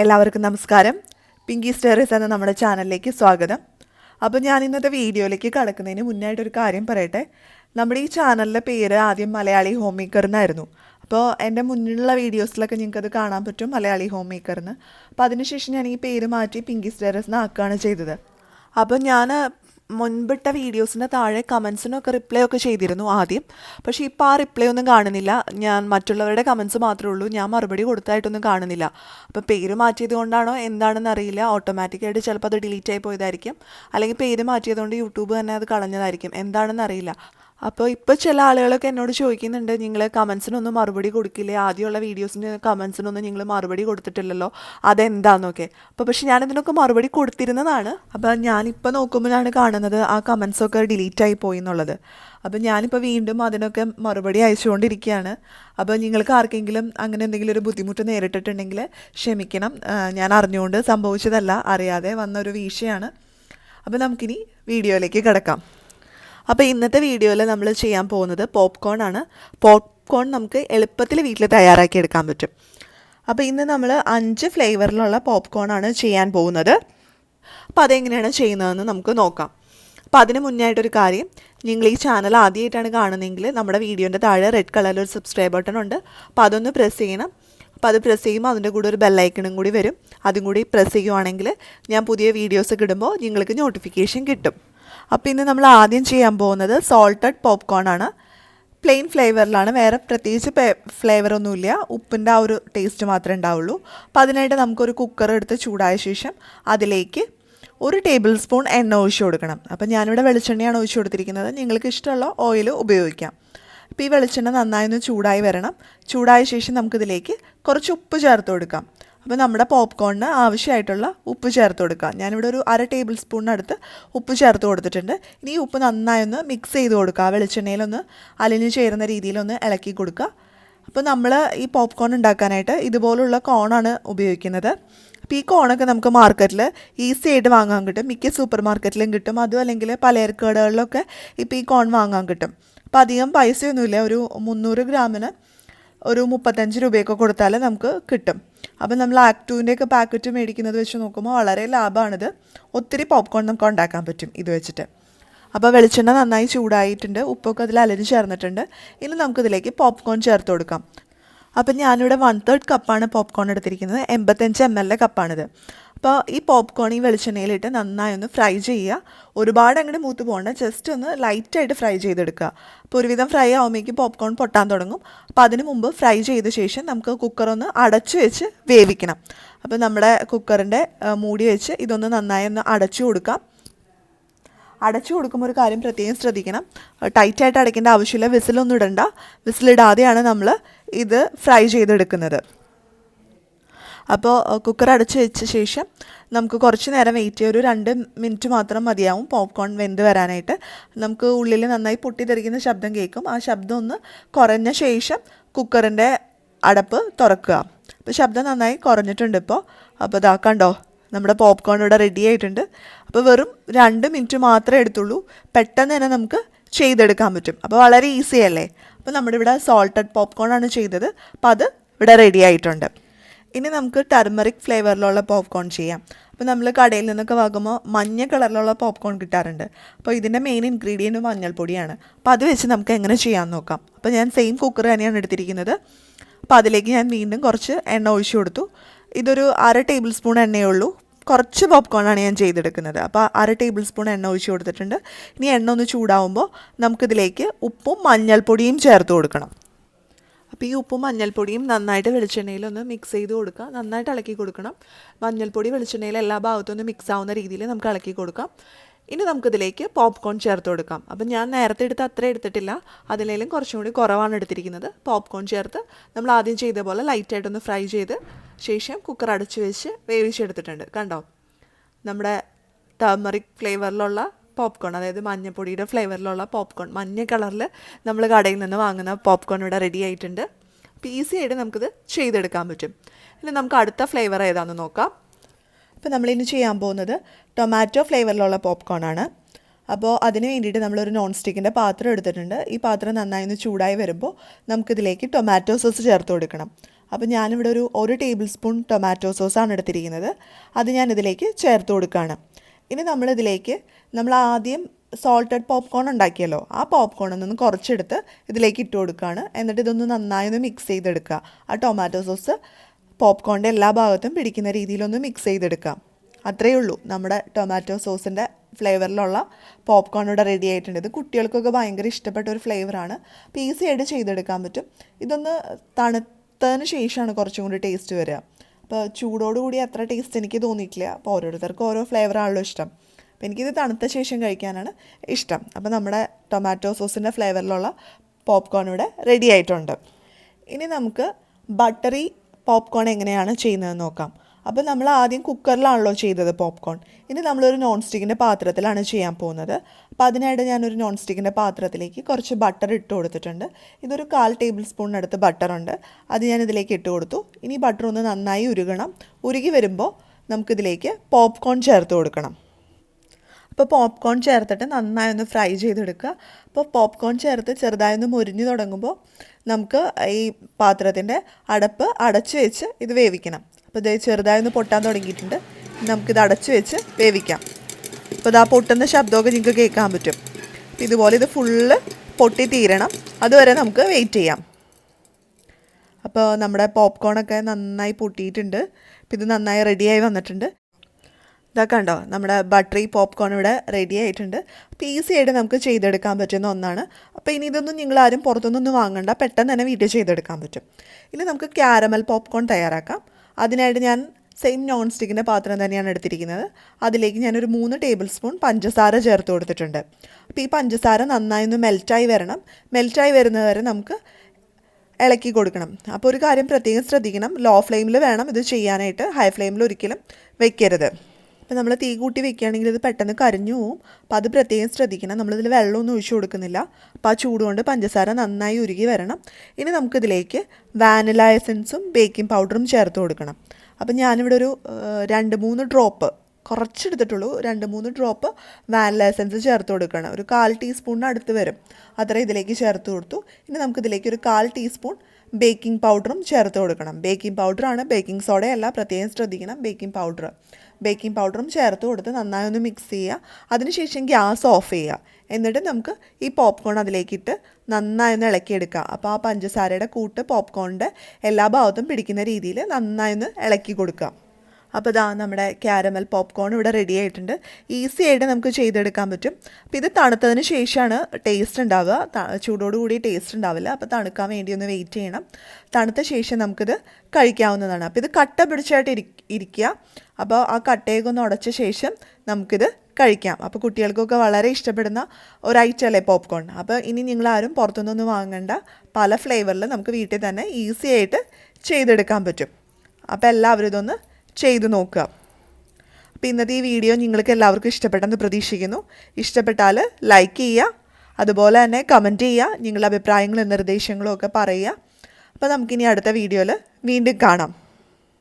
എല്ലാവർക്കും നമസ്കാരം. പിങ്കി സ്റ്റേറീസ് എന്ന നമ്മുടെ ചാനലിലേക്ക് സ്വാഗതം. അപ്പോൾ ഞാൻ ഇന്നത്തെ വീഡിയോയിലേക്ക് കടക്കുന്നതിന് മുന്നായിട്ടൊരു കാര്യം പറയട്ടെ. നമ്മുടെ ഈ ചാനലിന്റെ പേര് ആദ്യം മലയാളി ഹോം മേക്കർ എന്നായിരുന്നു. അപ്പോൾ എന്റെ മുന്നിലുള്ള വീഡിയോസിലൊക്കെ നിങ്ങൾക്കത് കാണാൻ പറ്റും മലയാളി ഹോം എന്ന്. അപ്പോൾ അതിനുശേഷം ഞാൻ ഈ പേര് മാറ്റി പിങ്കി സ്റ്റേറസ് എന്നാക്കുകയാണ് ചെയ്തത്. അപ്പോൾ ഞാൻ മുൻപിട്ട വീഡിയോസിന്റെ താഴെ കമൻസിനൊക്കെ റിപ്ലൈ ഒക്കെ ചെയ്തിരുന്നു ആദ്യം. പക്ഷേ ഇപ്പോൾ ആ റിപ്ലൈ ഒന്നും കാണുന്നില്ല. ഞാൻ മറ്റുള്ളവരുടെ കമൻസ് മാത്രമേ ഉള്ളൂ. ഞാൻ മറുപടി കൊടുത്തായിട്ടൊന്നും കാണുന്നില്ല. അപ്പോൾ പേര് മാറ്റിയത് കൊണ്ടാണോ എന്താണെന്ന് അറിയില്ല. ഓട്ടോമാറ്റിക്കായിട്ട് ചിലപ്പോൾ അത് ഡിലീറ്റ് ആയി പോയതായിരിക്കും. അല്ലെങ്കിൽ പേര് മാറ്റിയതുകൊണ്ട് യൂട്യൂബ് തന്നെ അത് കളഞ്ഞതായിരിക്കും. എന്താണെന്ന് അറിയില്ല. അപ്പോൾ ഇപ്പോൾ ചില ആളുകളൊക്കെ എന്നോട് ചോദിക്കുന്നുണ്ട് നിങ്ങൾ കമൻസിനൊന്നും മറുപടി കൊടുക്കില്ലേ? ആദ്യമുള്ള വീഡിയോസിന് കമൻസിനൊന്നും നിങ്ങൾ മറുപടി കൊടുത്തിട്ടില്ലല്ലോ. അതെന്താന്നൊക്കെ? അപ്പോൾ പക്ഷെ ഞാനിതിനൊക്കെ മറുപടി കൊടുത്തിരുന്നതാണ്. അപ്പോൾ ഞാനിപ്പോൾ നോക്കുമ്പോഴാണ് കാണുന്നത് ആ കമൻസൊക്കെ ഡിലീറ്റ് ആയി പോയി എന്നുള്ളത് അപ്പോൾ ഞാനിപ്പോൾ വീണ്ടും അതിനൊക്കെ മറുപടി അയച്ചുകൊണ്ടിരിക്കുകയാണ്. അപ്പോൾ നിങ്ങൾക്ക് ആർക്കെങ്കിലും അങ്ങനെ എന്തെങ്കിലും ഒരു ബുദ്ധിമുട്ട് നേരിട്ടിട്ടുണ്ടെങ്കിൽ ക്ഷമിക്കണം. ഞാൻ അറിഞ്ഞുകൊണ്ട് സംഭവിച്ചതല്ല അറിയാതെ വന്ന ഒരു വീഴ്ചയാണ്. അപ്പോൾ നമുക്കിനി വീഡിയോയിലേക്ക് കിടക്കാം. അപ്പോൾ ഇന്നത്തെ വീഡിയോയിൽ നമ്മൾ ചെയ്യാൻ പോകുന്നത് പോപ്കോൺ ആണ്. പോപ്കോൺ നമുക്ക് എളുപ്പത്തിൽ വീട്ടിൽ തയ്യാറാക്കി എടുക്കാൻ പറ്റും. അപ്പോൾ ഇന്ന് നമ്മൾ അഞ്ച് ഫ്ലേവറിലുള്ള പോപ്കോൺ ആണ് ചെയ്യാൻ പോകുന്നത്. അപ്പോൾ അതെങ്ങനെയാണ് ചെയ്യുന്നതെന്ന് നമുക്ക് നോക്കാം. അപ്പോൾ അതിന് മുന്നായിട്ടൊരു കാര്യം നിങ്ങൾ ഈ ചാനൽ ആദ്യമായിട്ടാണ് കാണുന്നതെങ്കിൽ നമ്മുടെ വീഡിയോന്റെ താഴെ റെഡ് കളറിൽ ഒരു സബ്സ്ക്രൈബ് ബട്ടൺ ഉണ്ട്. അപ്പോൾ അതൊന്ന് പ്രസ് ചെയ്യണം. അപ്പോൾ അത് പ്രസ് ചെയ്യുമ്പോൾ അതിന്റെ കൂടെ ഒരു ബെല്ലൈക്കണും കൂടി വരും. അതും കൂടി പ്രസ് ചെയ്യുവാണെങ്കിൽ ഞാൻ പുതിയ വീഡിയോസ് ഇടുമ്പോൾ നിങ്ങൾക്ക് നോട്ടിഫിക്കേഷൻ കിട്ടും. അപ്പോൾ ഇന്ന് നമ്മൾ ആദ്യം ചെയ്യാൻ പോകുന്നത് സോൾട്ടഡ് പോപ്കോൺ ആണ്. പ്ലെയിൻ ഫ്ലേവറിലാണ് വേറെ പ്രത്യേകിച്ച് ഫ്ലേവർ ഒന്നുമില്ല ഉപ്പിന്റെ ആ ഒരു ടേസ്റ്റ് മാത്രമേ ഉണ്ടാവുള്ളൂ. അപ്പോൾ അതിനായിട്ട് നമുക്കൊരു കുക്കർ എടുത്ത് ചൂടായ ശേഷം അതിലേക്ക് ഒരു ടേബിൾ സ്പൂൺ എണ്ണ ഒഴിച്ചു കൊടുക്കണം. അപ്പോൾ ഞാനിവിടെ വെളിച്ചെണ്ണയാണ് ഒഴിച്ചു കൊടുത്തിരിക്കുന്നത്. നിങ്ങൾക്ക് ഇഷ്ടമുള്ള ഓയിൽ ഉപയോഗിക്കാം. അപ്പോൾ ഈ വെളിച്ചെണ്ണ നന്നായി ഒന്ന് ചൂടായി വരണം. ചൂടായ ശേഷം നമുക്കിതിലേക്ക് കുറച്ച് ഉപ്പ് ചേർത്ത് കൊടുക്കാം. അപ്പോൾ നമ്മുടെ പോപ്കോണിന് ആവശ്യമായിട്ടുള്ള ഉപ്പ് ചേർത്ത് കൊടുക്കുക ഞാനിവിടെ ഒരു അര ടേബിൾ സ്പൂണിനടുത്ത് ഉപ്പ് ചേർത്ത് കൊടുത്തിട്ടുണ്ട്. ഇനി ഈ ഉപ്പ് നന്നായി ഒന്ന് മിക്സ് ചെയ്ത് കൊടുക്കുക. വെളിച്ചെണ്ണയിലൊന്ന് അലിഞ്ഞു ചേരുന്ന രീതിയിലൊന്ന് ഇളക്കി കൊടുക്കുക. അപ്പോൾ നമ്മൾ ഈ പോപ്കോൺ ഉണ്ടാക്കാനായിട്ട് ഇതുപോലുള്ള കോണാണ് ഉപയോഗിക്കുന്നത്. അപ്പോൾ ഈ കോണൊക്കെ നമുക്ക് മാർക്കറ്റിൽ ഈസി ആയിട്ട് വാങ്ങാൻ കിട്ടും. മിക്ക സൂപ്പർ മാർക്കറ്റിലും കിട്ടും. അതും അല്ലെങ്കിൽ പലചരക്കടകളിലൊക്കെ ഇപ്പോൾ ഈ കോൺ വാങ്ങാൻ കിട്ടും. അപ്പോൾ അധികം പൈസയൊന്നുമില്ല. ഒരു മുന്നൂറ് ഗ്രാമിന് ഒരു മുപ്പത്തഞ്ച് രൂപയൊക്കെ കൊടുത്താൽ നമുക്ക് കിട്ടും. അപ്പം നമ്മൾ ആക്ടൂവിന്റെ ഒക്കെ പാക്കറ്റ് മേടിക്കുന്നത് വെച്ച് നോക്കുമ്പോൾ വളരെ ലാഭമാണിത് ഒത്തിരി പോപ്കോൺ നമുക്ക് ഉണ്ടാക്കാൻ പറ്റും ഇത് വെച്ചിട്ട്. അപ്പോൾ വെളിച്ചെണ്ണ നന്നായി ചൂടായിട്ടുണ്ട്. ഉപ്പൊക്കെ അതിൽ അലഞ്ഞ് ചേർന്നിട്ടുണ്ട്. ഇനി നമുക്കിതിലേക്ക് പോപ്കോൺ ചേർത്ത് കൊടുക്കാം. അപ്പം ഞാനിവിടെ വൺ തേർഡ് കപ്പാണ് പോപ്കോൺ എടുത്തിരിക്കുന്നത്. എൺപത്തഞ്ച് എം എല്ലിന്റെ കപ്പാണിത് അപ്പോൾ ഈ പോപ്കോൺ ഈ വെളിച്ചെണ്ണയിലിട്ട് നന്നായി ഒന്ന് ഫ്രൈ ചെയ്യുക. ഒരുപാട് അങ്ങോട്ട് മൂത്ത് പോകണ്ട. ജസ്റ്റ് ഒന്ന് ലൈറ്റായിട്ട് ഫ്രൈ ചെയ്തെടുക്കുക. അപ്പോൾ ഒരുവിധം ഫ്രൈ ആകുമ്പോഴേക്കും പോപ്കോൺ പൊട്ടാൻ തുടങ്ങും. അപ്പോൾ അതിന് മുമ്പ് ഫ്രൈ ചെയ്ത ശേഷം നമുക്ക് കുക്കറൊന്ന് അടച്ചു വെച്ച് വേവിക്കണം. അപ്പോൾ നമ്മുടെ കുക്കറിന്റെ മൂടി വെച്ച് ഇതൊന്ന് നന്നായി ഒന്ന് അടച്ചു കൊടുക്കാം. അടച്ചു കൊടുക്കുമ്പോൾ ഒരു കാര്യം പ്രത്യേകം ശ്രദ്ധിക്കണം. ടൈറ്റായിട്ട് അടയ്ക്കേണ്ട ആവശ്യമില്ല. വിസിലൊന്നും ഇടണ്ട. വിസിലിടാതെയാണ് നമ്മൾ ഇത് ഫ്രൈ ചെയ്തെടുക്കുന്നത്. അപ്പോൾ കുക്കർ അടച്ച് വെച്ച ശേഷം നമുക്ക് കുറച്ച് നേരം വെയിറ്റ് ചെയ്യുക ഒരു രണ്ട് മിനിറ്റ് മാത്രം മതിയാവും പോപ്കോൺ വെന്ത് വരാനായിട്ട്. നമുക്ക് ഉള്ളിൽ നന്നായി പൊട്ടിത്തെറിക്കുന്ന ശബ്ദം കേൾക്കും. ആ ശബ്ദം ഒന്ന് കുറഞ്ഞ ശേഷം കുക്കറിന്റെ അടപ്പ് തുറക്കുക. അപ്പോൾ ശബ്ദം നന്നായി കുറഞ്ഞിട്ടുണ്ട് ഇപ്പോൾ. അപ്പോൾ ഇതാ കണ്ടോ നമ്മുടെ പോപ്കോൺ ഇവിടെ റെഡി ആയിട്ടുണ്ട്. അപ്പോൾ വെറും രണ്ട് മിനിറ്റ് മാത്രമേ എടുത്തുള്ളൂ. പെട്ടെന്ന് തന്നെ നമുക്ക് ചെയ്തെടുക്കാൻ പറ്റും. അപ്പോൾ വളരെ ഈസി അല്ലേ? അപ്പോൾ നമ്മുടെ ഇവിടെ സോൾട്ടഡ് പോപ്കോൺ ആണ് ചെയ്തത്. അപ്പോൾ അത് ഇവിടെ റെഡി ആയിട്ടുണ്ട്. ഇനി നമുക്ക് ടർമറിക് ഫ്ലേവറിലുള്ള പോപ്കോൺ ചെയ്യാം. അപ്പോൾ നമ്മൾ കടയിൽ നിന്നൊക്കെ വാങ്ങുമ്പോൾ മഞ്ഞ കളറിലുള്ള പോപ്കോൺ കിട്ടാറുണ്ട്. അപ്പോൾ ഇതിന്റെ മെയിൻ ഇൻഗ്രീഡിയന്റ് മഞ്ഞൾപ്പൊടിയാണ്. അപ്പോൾ അത് വെച്ച് നമുക്ക് എങ്ങനെ ചെയ്യാമെന്ന് നോക്കാം. അപ്പോൾ ഞാൻ സെയിം കുക്കർ തന്നെയാണ് എടുത്തിരിക്കുന്നത്. അപ്പോൾ അതിലേക്ക് ഞാൻ വീണ്ടും കുറച്ച് എണ്ണ ഒഴിച്ചു കൊടുത്തു. ഇതൊരു അര ടേബിൾ സ്പൂൺ എണ്ണയേ ഉള്ളൂ കുറച്ച് പോപ്കോണാണ് ഞാൻ ചെയ്തെടുക്കുന്നത്. അപ്പോൾ അര ടേബിൾ സ്പൂൺ എണ്ണ ഒഴിച്ച് കൊടുത്തിട്ടുണ്ട്. ഇനി എണ്ണ ഒന്ന് ചൂടാവുമ്പോൾ നമുക്കിതിലേക്ക് ഉപ്പും മഞ്ഞൾപ്പൊടിയും ചേർത്ത് കൊടുക്കണം. അപ്പോൾ ഈ ഉപ്പും മഞ്ഞൾപ്പൊടിയും നന്നായിട്ട് വെളിച്ചെണ്ണയിൽ ഒന്ന് മിക്സ് ചെയ്ത് കൊടുക്കുക. നന്നായിട്ട് ഇളക്കി കൊടുക്കണം. മഞ്ഞൾപ്പൊടി വെളിച്ചെണ്ണയിൽ എല്ലാ ഭാഗത്തും മിക്സ് ആവുന്ന രീതിയിൽ നമുക്ക് ഇളക്കി കൊടുക്കാം. ഇനി നമുക്കിതിലേക്ക് പോപ്കോൺ ചേർത്ത് കൊടുക്കാം. അപ്പം ഞാൻ നേരത്തെ എടുത്ത് അത്ര എടുത്തിട്ടില്ല. അതിലേലും കുറച്ചും കൂടി കുറവാണ് എടുത്തിരിക്കുന്നത്. പോപ്കോൺ ചേർത്ത് നമ്മൾ ആദ്യം ചെയ്ത പോലെ ലൈറ്റായിട്ടൊന്ന് ഫ്രൈ ചെയ്ത് ശേഷം കുക്കർ അടച്ച് വെച്ച് വേവിച്ചെടുത്തിട്ടുണ്ട്. കണ്ടോ? നമ്മുടെ ടർമറിക് ഫ്ലേവറിലുള്ള പോപ്കോൺ അതായത് മഞ്ഞപ്പൊടിയുടെ ഫ്ലേവറിലുള്ള പോപ്കോൺ മഞ്ഞ കളറിൽ നമ്മൾ കടയിൽ നിന്ന് വാങ്ങുന്ന പോപ്കോൺ ഇവിടെ റെഡി ആയിട്ടുണ്ട്. അപ്പോൾ ഈസി ആയിട്ട് നമുക്കിത് ചെയ്തെടുക്കാൻ പറ്റും. ഇനി നമുക്ക് അടുത്ത ഫ്ലേവർ ഏതാണെന്ന് നോക്കാം. അപ്പോൾ നമ്മളിന്ന് ചെയ്യാൻ പോകുന്നത് ടൊമാറ്റോ ഫ്ലേവറിലുള്ള പോപ്കോൺ ആണ്. അപ്പോൾ അതിന് വേണ്ടിയിട്ട് നമ്മളൊരു നോൺ സ്റ്റിക്കിന്റെ പാത്രം എടുത്തിട്ടുണ്ട്. ഈ പാത്രം നന്നായി ഒന്ന് ചൂടായി വരുമ്പോൾ നമുക്കിതിലേക്ക് ടൊമാറ്റോ സോസ് ചേർത്ത് കൊടുക്കണം. അപ്പോൾ ഞാനിവിടെ ഒരു ഒരു ടേബിൾ സ്പൂൺ ടൊമാറ്റോ സോസാണ് എടുത്തിരിക്കുന്നത്. അത് ഞാൻ ഇതിലേക്ക് ചേർത്ത് കൊടുക്കുകയാണ് ഇനി നമ്മളിതിലേക്ക് നമ്മൾ ആദ്യം സോൾട്ടഡ് പോപ്കോൺ ഉണ്ടാക്കിയല്ലോ. ആ പോപ്കോണിൽ നിന്ന് കുറച്ചെടുത്ത് ഇതിലേക്ക് ഇട്ട് കൊടുക്കുകയാണ് എന്നിട്ട് ഇതൊന്ന് നന്നായി ഒന്ന് മിക്സ് ചെയ്തെടുക്കുക. ആ ടൊമാറ്റോ സോസ് പോപ്കോണിന്റെ എല്ലാ ഭാഗത്തും പിടിക്കുന്ന രീതിയിലൊന്ന് മിക്സ് ചെയ്തെടുക്കാം അത്രയേ ഉള്ളൂ. നമ്മുടെ ടൊമാറ്റോ സോസിന്റെ ഫ്ലേവറിലുള്ള പോപ്കോൺ ഇവിടെ റെഡി ആയിട്ടുണ്ട്. ഇത് കുട്ടികൾക്കൊക്കെ ഭയങ്കര ഇഷ്ടപ്പെട്ട ഒരു ഫ്ലേവറാണ് അപ്പോൾ ഈസി ആയിട്ട് ചെയ്തെടുക്കാൻ പറ്റും. ഇതൊന്ന് തണുത്തതിന് ശേഷമാണ് കുറച്ചും കൂടി ടേസ്റ്റ് വരിക. അപ്പോൾ ചൂടോടുകൂടി അത്ര ടേസ്റ്റ് എനിക്ക് തോന്നിയിട്ടില്ല. അപ്പോൾ ഓരോരുത്തർക്കും ഓരോ ഫ്ലേവറാണല്ലോ ഇഷ്ടം. അപ്പോൾ എനിക്കിത് തണുത്ത ശേഷം കഴിക്കാനാണ് ഇഷ്ടം. അപ്പോൾ നമ്മുടെ ടൊമാറ്റോ സോസിന്റെ ഫ്ലേവറിലുള്ള പോപ്കോൺ ഇവിടെ റെഡി ആയിട്ടുണ്ട്. ഇനി നമുക്ക് ബട്ടറി പോപ്കോൺ എങ്ങനെയാണ് ചെയ്യുന്നതെന്ന് നോക്കാം. അപ്പോൾ നമ്മൾ ആദ്യം കുക്കറിലാണല്ലോ ചെയ്തത് പോപ്കോൺ ഇനി നമ്മളൊരു നോൺ സ്റ്റിക്കിന്റെ പാത്രത്തിലാണ് ചെയ്യാൻ പോകുന്നത്. അപ്പോൾ അതിനായിട്ട് ഞാനൊരു നോൺ സ്റ്റിക്കിന്റെ പാത്രത്തിലേക്ക് കുറച്ച് ബട്ടർ ഇട്ട് കൊടുത്തിട്ടുണ്ട്. ഇതൊരു കാൽ ടേബിൾ സ്പൂണിനടുത്ത് ബട്ടറുണ്ട് അത് ഞാൻ ഇതിലേക്ക് ഇട്ട് കൊടുത്തു. ഇനി ബട്ടർ ഒന്ന് നന്നായി ഉരുകണം. ഉരുകി വരുമ്പോൾ നമുക്കിതിലേക്ക് പോപ്കോൺ ചേർത്ത് കൊടുക്കണം. അപ്പോൾ പോപ്കോൺ ചേർത്തിട്ട് നന്നായി ഒന്ന് ഫ്രൈ ചെയ്തെടുക്കുക. അപ്പോൾ പോപ്കോൺ ചേർത്ത് ചെറുതായി ഒന്ന് മുരിഞ്ഞു തുടങ്ങുമ്പോൾ നമുക്ക് ഈ പാത്രത്തിന്റെ അടപ്പ് അടച്ചു വെച്ച് ഇത് വേവിക്കണം. അപ്പോൾ ഇത് ചെറുതായി ഒന്ന് പൊട്ടാൻ തുടങ്ങിയിട്ടുണ്ട്. നമുക്കിത് അടച്ചു വെച്ച് വേവിക്കാം. അപ്പോൾ ഇതാ പൊട്ടുന്ന ശബ്ദമൊക്കെ നിങ്ങൾക്ക് കേൾക്കാൻ പറ്റും. അപ്പോൾ ഇതുപോലെ ഇത് ഫുള്ള് പൊട്ടി തീരണം. അതുവരെ നമുക്ക് വെയിറ്റ് ചെയ്യാം. അപ്പോൾ നമ്മുടെ പോപ്കോണൊക്കെ നന്നായി പൊട്ടിയിട്ടുണ്ട്. അപ്പോൾ ഇത് നന്നായി റെഡിയായി വന്നിട്ടുണ്ട്. ഇതാ കണ്ടോ? നമ്മുടെ ബട്ടറി പോപ്കോൺ ഇവിടെ റെഡി ആയിട്ടുണ്ട്. അപ്പോൾ ഈസി ആയിട്ട് നമുക്ക് ചെയ്തെടുക്കാൻ പറ്റുന്ന ഒന്നാണ്. അപ്പോൾ ഇനി ഇതൊന്നും നിങ്ങൾ ആരും പുറത്തുനിന്നൊന്നും വാങ്ങണ്ട. പെട്ടെന്ന് തന്നെ വീട്ടിൽ ചെയ്തെടുക്കാൻ പറ്റും. ഇനി നമുക്ക് ക്യാരമൽ പോപ്കോൺ തയ്യാറാക്കാം. അതിനായിട്ട് ഞാൻ സെയിം നോൺ സ്റ്റിക്കിന്റെ പാത്രം തന്നെയാണ് എടുത്തിരിക്കുന്നത്. അതിലേക്ക് ഞാനൊരു മൂന്ന് ടേബിൾ സ്പൂൺ പഞ്ചസാര ചേർത്ത് കൊടുത്തിട്ടുണ്ട്. അപ്പോൾ ഈ പഞ്ചസാര നന്നായി ഒന്ന് മെൽറ്റായി വരണം. മെൽറ്റായി വരുന്നത് വരെ നമുക്ക് ഇളക്കി കൊടുക്കണം. അപ്പോൾ ഒരു കാര്യം പ്രത്യേകം ശ്രദ്ധിക്കണം. ലോ ഫ്ലെയിമിൽ വേണം ഇത് ചെയ്യാനായിട്ട്. ഹൈ ഫ്ലെയിമിൽ ഒരിക്കലും വെക്കരുത്. അപ്പോൾ നമ്മൾ തീ കൂട്ടി വെക്കുകയാണെങ്കിൽ ഇത് പെട്ടെന്ന് കരിഞ്ഞു പോവും. അപ്പോൾ അത് പ്രത്യേകം ശ്രദ്ധിക്കണം. നമ്മളിതിൽ വെള്ളമൊന്നും ഒഴിച്ചു കൊടുക്കുന്നില്ല. അപ്പോൾ ആ ചൂടുകൊണ്ട് പഞ്ചസാര നന്നായി ഉരുകി വരണം. ഇനി നമുക്കിതിലേക്ക് വാനില എസൻസും ബേക്കിംഗ് പൗഡറും ചേർത്ത് കൊടുക്കണം. അപ്പം ഞാനിവിടെ ഒരു രണ്ട് മൂന്ന് ഡ്രോപ്പ് കുറച്ചെടുത്തിട്ടുള്ളൂ. രണ്ട് മൂന്ന് ഡ്രോപ്പ് വാനില എസൻസ് ചേർത്ത് കൊടുക്കണം. ഒരു കാൽ ടീസ്പൂണിന് അടുത്ത് വരും. അത്ര ഇതിലേക്ക് ചേർത്ത് കൊടുത്തു. ഇനി നമുക്കിതിലേക്ക് ഒരു കാൽ ടീസ്പൂൺ ബേക്കിംഗ് പൗഡറും ചേർത്ത് കൊടുക്കണം. ബേക്കിംഗ് പൗഡറാണ് ബേക്കിംഗ് സോഡയല്ല. പ്രത്യേകം ശ്രദ്ധിക്കണം. ബേക്കിംഗ് പൗഡർ ബേക്കിംഗ് പൗഡറും ചേർത്ത് കൊടുത്ത് നന്നായി ഒന്ന് മിക്സ് ചെയ്യുക. അതിനുശേഷം ഗ്യാസ് ഓഫ് ചെയ്യുക. എന്നിട്ട് നമുക്ക് ഈ പോപ്കോൺ അതിലേക്കിട്ട് നന്നായി ഒന്ന് ഇളക്കിയെടുക്കുക. അപ്പോൾ ആ പഞ്ചസാരയുടെ കൂട്ട് പോപ്കോണിന്റെ എല്ലാ ഭാഗത്തും പിടിക്കുന്ന രീതിയിൽ നന്നായി ഒന്ന് ഇളക്കി കൊടുക്കുക. അപ്പോൾ ഇതാ നമ്മുടെ ക്യാരമൽ പോപ്കോൺ ഇവിടെ റെഡി ആയിട്ടുണ്ട്. ഈസി ആയിട്ട് നമുക്ക് ചെയ്തെടുക്കാൻ പറ്റും. അപ്പോൾ ഇത് തണുത്തതിന് ശേഷമാണ് ടേസ്റ്റ് ഉണ്ടാവുക. ചൂടോടുകൂടി ടേസ്റ്റ് ഉണ്ടാവില്ല. അപ്പോൾ തണുക്കാൻ വേണ്ടി ഒന്ന് വെയിറ്റ് ചെയ്യണം. തണുത്ത ശേഷം നമുക്കിത് കഴിക്കാവുന്നതാണ്. അപ്പോൾ ഇത് കട്ട പിടിച്ചായിട്ട് ഇരി ഇരിക്കുക. അപ്പോൾ ആ കട്ടയൊക്കെ ഒന്ന് ഉടച്ച ശേഷം നമുക്കിത് കഴിക്കാം. അപ്പോൾ കുട്ടികൾക്കൊക്കെ വളരെ ഇഷ്ടപ്പെടുന്ന ഒരു ഐറ്റം അല്ലേ പോപ്കോൺ? അപ്പോൾ ഇനി നിങ്ങളാരും പുറത്തുനിന്നൊന്നും വാങ്ങണ്ട. പല ഫ്ലേവറിൽ നമുക്ക് വീട്ടിൽ തന്നെ ഈസി ആയിട്ട് ചെയ്തെടുക്കാൻ പറ്റും. അപ്പോൾ എല്ലാവരും ഇതൊന്ന് ചെയ്തു നോക്കുക. അപ്പോൾ ഇന്നത്തെ ഈ വീഡിയോ നിങ്ങൾക്ക് എല്ലാവർക്കും ഇഷ്ടപ്പെട്ടെന്ന് പ്രതീക്ഷിക്കുന്നു. ഇഷ്ടപ്പെട്ടാൽ ലൈക്ക് ചെയ്യുക. അതുപോലെ തന്നെ കമന്റ് ചെയ്യുക. നിങ്ങളുടെ അഭിപ്രായങ്ങളും നിർദ്ദേശങ്ങളും ഒക്കെ പറയുക. അപ്പോൾ നമുക്കിനി അടുത്ത വീഡിയോയിൽ വീണ്ടും കാണാം.